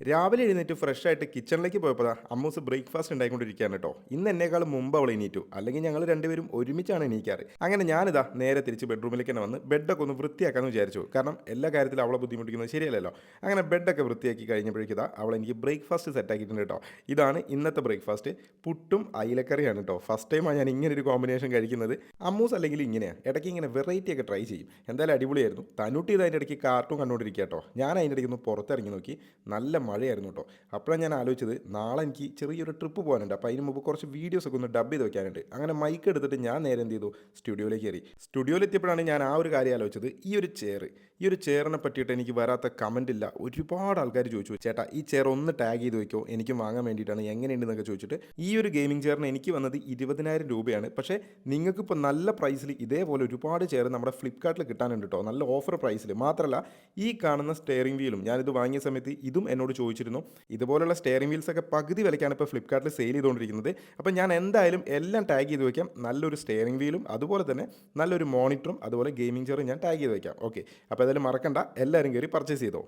രാവിലെ എഴുന്നേറ്റ് ഫ്രഷ് ആയിട്ട് കിച്ചണിലേക്ക് പോയപ്പോൾ അമ്മൂസ് ബ്രേക്ക്ഫാസ്റ്റ് ഉണ്ടായിക്കൊണ്ടിരിക്കുകയാണ് കേട്ടോ. ഇന്ന് എന്നേക്കാളും മുമ്പ് അവൾ എണീറ്റു. അല്ലെങ്കിൽ ഞങ്ങൾ രണ്ടുപേരും ഒരുമിച്ചാണ് എണീക്കാറ്. അങ്ങനെ ഞാനിതാ നേരെ തിരിച്ച് ബെഡ്റൂമിലേക്ക് തന്നെ വന്ന് ബെഡൊക്കെ ഒന്ന് വൃത്തിയാക്കാമെന്ന് വിചാരിച്ചു. കാരണം എല്ലാ കാര്യത്തിലും അവളെ ബുദ്ധിമുട്ടിക്കുന്നത് ശരിയല്ലല്ലോ. അങ്ങനെ ബെഡൊക്കെ വൃത്തിയാക്കി കഴിഞ്ഞപ്പോഴേക്കും അവൾ എനിക്ക് ബ്രേക്ക്ഫാസ്റ്റ് സെറ്റ് ആക്കിയിട്ടുണ്ട് കേട്ടോ. ഇതാണ് ഇന്നത്തെ ബ്രേക്ക്ഫാസ്റ്റ് പുട്ടും അയിലക്കറിയാണ് കേട്ടോ. ഫസ്റ്റ് ടൈമാണ് ഞാൻ ഇങ്ങനെ ഒരു കോമ്പിനേഷൻ കഴിക്കുന്നത്. അമ്മൂസ് അല്ലെങ്കിൽ ഇങ്ങനെയാണ് ഇടയ്ക്ക് ഇങ്ങനെ വെറൈറ്റി ഒക്കെ ട്രൈ ചെയ്യും. എന്തായാലും അടിപൊളിയായിരുന്നു. തനുട്ടി ഇത് അതിന്റെ ഇടയ്ക്ക് കാർട്ടൂൺ കണ്ടുകൊണ്ടിരിക്കുക കേട്ടോ. ഞാൻ അതിന്റെ ഇടയ്ക്ക് ഒന്ന് പുറത്തിറങ്ങി നോക്കി. നല്ല മഴയായിരുന്നു കേട്ടോ. അപ്പോഴാണ് ഞാൻ ആലോചിച്ചത് നാളെ എനിക്ക് ചെറിയൊരു ട്രിപ്പ് പോകാനുണ്ട്. അപ്പോൾ അതിന് മുമ്പ് കുറച്ച് വീഡിയോസ് ഒക്കെ ഒന്ന് ഡബ് ചെയ്ത് വെക്കാനുണ്ട്. അങ്ങനെ മൈക്ക് എടുത്തിട്ട് ഞാൻ നേരെ എന്ത് ചെയ്തു? സ്റ്റുഡിയോയിലേക്ക് കയറി. സ്റ്റുഡിയോയിൽ എത്തിയപ്പോഴാണ് ഞാൻ ആ ഒരു കാര്യം ആലോചിച്ചത്. ഈ ഒരു ചെയർ ഈ ഒരു ചെയറിനെ പറ്റിയിട്ട് എനിക്ക് വരാത്ത കമന്റ് ഇല്ല. ഒരുപാട് ആൾക്കാർ ചോദിച്ചു. ചേട്ടാ ഈ ചെയർ ഒന്ന് ടാഗ് ചെയ്ത് വയ്ക്കോ എനിക്കും വാങ്ങാൻ വേണ്ടിയിട്ടാണ്. എങ്ങനെയുണ്ടെന്നൊക്കെ ചോദിച്ചിട്ട് ഈ ഒരു ഗെയിമിംഗ് ചെയറിന് എനിക്ക് വന്നത് ഇരുപതിനായിരം രൂപയാണ്. പക്ഷേ നിങ്ങൾക്കിപ്പോൾ നല്ല പ്രൈസിൽ ഇതേപോലെ ഒരുപാട് ചെയർ നമ്മുടെ ഫ്ലിപ്കാർട്ടിൽ കിട്ടാനുണ്ട് കേട്ടോ. നല്ല ഓഫർ പ്രൈസിൽ മാത്രമല്ല ഈ കാണുന്ന സ്റ്റെയറിംഗ് വീലും ഞാനിത് വാങ്ങിയ സമയത്ത് ഇതും എന്നോട് ചോദിച്ചിരുന്നു. ഇതുപോലുള്ള സ്റ്റെയറിംഗ് വീൽസ് ഒക്കെ പകുതി വിലയ്ക്കാണ് ഇപ്പോൾ ഫ്ലിപ്കാർട്ടിൽ സെയിൽ ചെയ്തുകൊണ്ടിരിക്കുന്നത്. അപ്പോൾ ഞാൻ എന്തായാലും എല്ലാം ടാഗ് ചെയ്ത് വയ്ക്കാം നല്ലൊരു സ്റ്റെയറിംഗ് വീലും അതുപോലെ തന്നെ നല്ലൊരു മോണിറ്ററും അതുപോലെ ഗെയിമിംഗ് ചെയറും ഞാൻ ടാഗ് ചെയ്ത് വയ്ക്കാം ഓക്കെ അപ്പോൾ ഏതായാലും മറക്കണ്ട. എല്ലാവരും കയറി പർച്ചേസ് ചെയ്തോ?